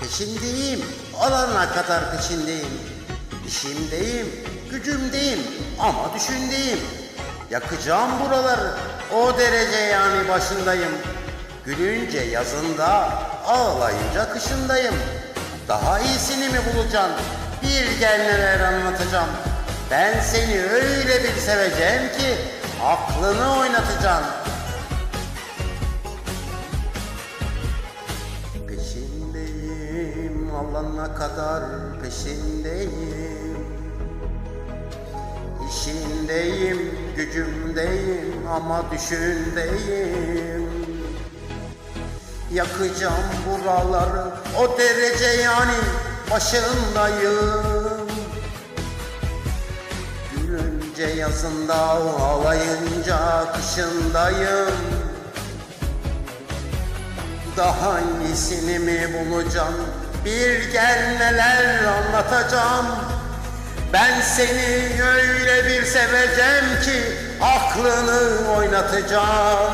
Peşindeyim, alana kadar peşindeyim. İşimdeyim, gücümdeyim ama düşündeyim. Yakacağım buraları, o derece yani başındayım. Gülünce yazında, ağlayınca kışındayım. Daha iyisini mi bulacaksın? Bir gel neler anlatacağım. Ben seni öyle bir seveceğim ki aklını oynatacaksın. Alana kadar peşindeyim. İşindeyim gücümdeyim ama düşündeyim. Yakacağım buraları o derece yani başındayım. Gülünce yazında ağlayınca kışındayım. Daha iyisini mi bulacağım? Bir gel neler anlatacağım. Ben seni öyle bir seveceğim ki aklını oynatacağım.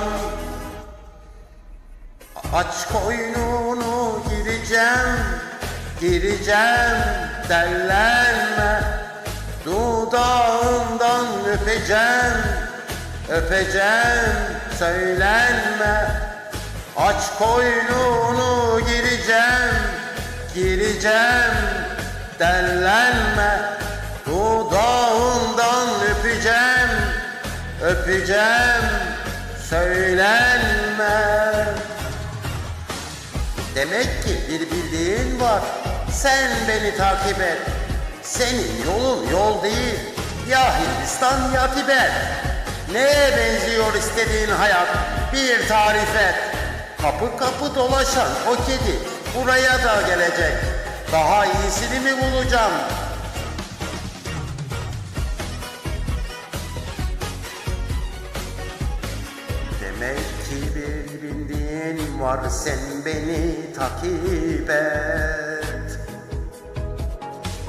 Aç koynunu gireceğim, gireceğim dellenme. Dudağından öpeceğim, öpeceğim söylenme. Aç koynunu gireceğim, gireceğim dellenme. Dudağından öpeceğim, öpeceğim söylenme. Demek ki bir bildiğin var. Sen beni takip et. Senin yolun yol değil. Ya Hindistan ya Tibet. Neye benziyor istediğin hayat? Bir tarif et. Kapı kapı dolaşan o kedi buraya da gelecek. Daha iyisini mi bulacağım? Demek ki bir bildiğin var sen beni takip et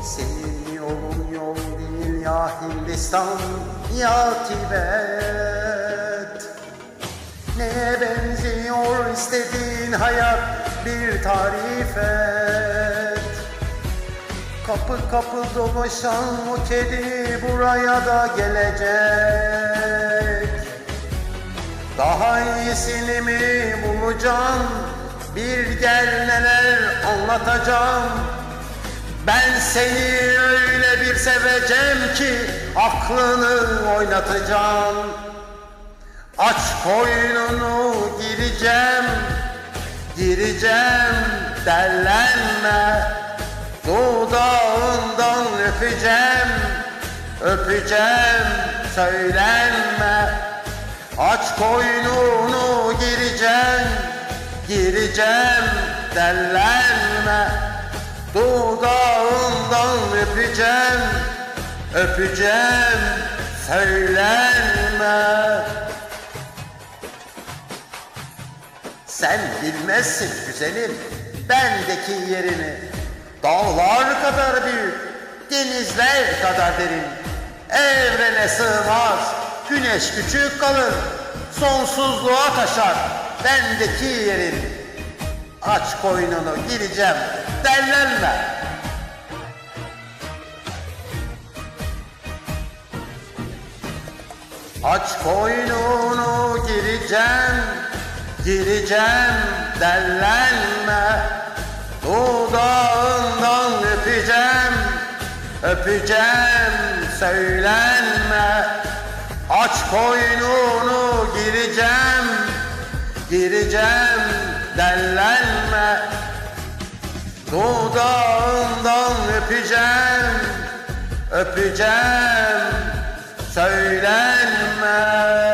Senin yolun yol değil ya Hindistan ya Tibet Neye benziyor istediğin hayat bir tarif et Kapı kapı dolaşan o kedi buraya da gelecek daha iyisini mi bulacağım? Bir gel neler anlatacağım. Ben seni öyle bir seveceğim ki aklını oynatacağım. Aç koynunu gireceğim, gireceğim dellenme. Dudağından öpeceğim, öpeceğim söylenme. Aç koynunu gireceğim, gireceğim dellenme. Dudağından öpeceğim, öpeceğim söylenme. Sen bilmezsin güzelim bendeki yerini. Dağlar kadar büyük, denizler kadar derin. Evrene sığmaz, güneş küçük kalır. Sonsuzluğa taşar bendeki yerin. Aç koynunu gireceğim, dellenme. Aç koynunu gireceğim, gireceğim dellenme. Dudağından öpeceğim, öpeceğim söylenme. Aç koynunu gireceğim, gireceğim dellenme. Dudağından öpeceğim, öpeceğim söylenme.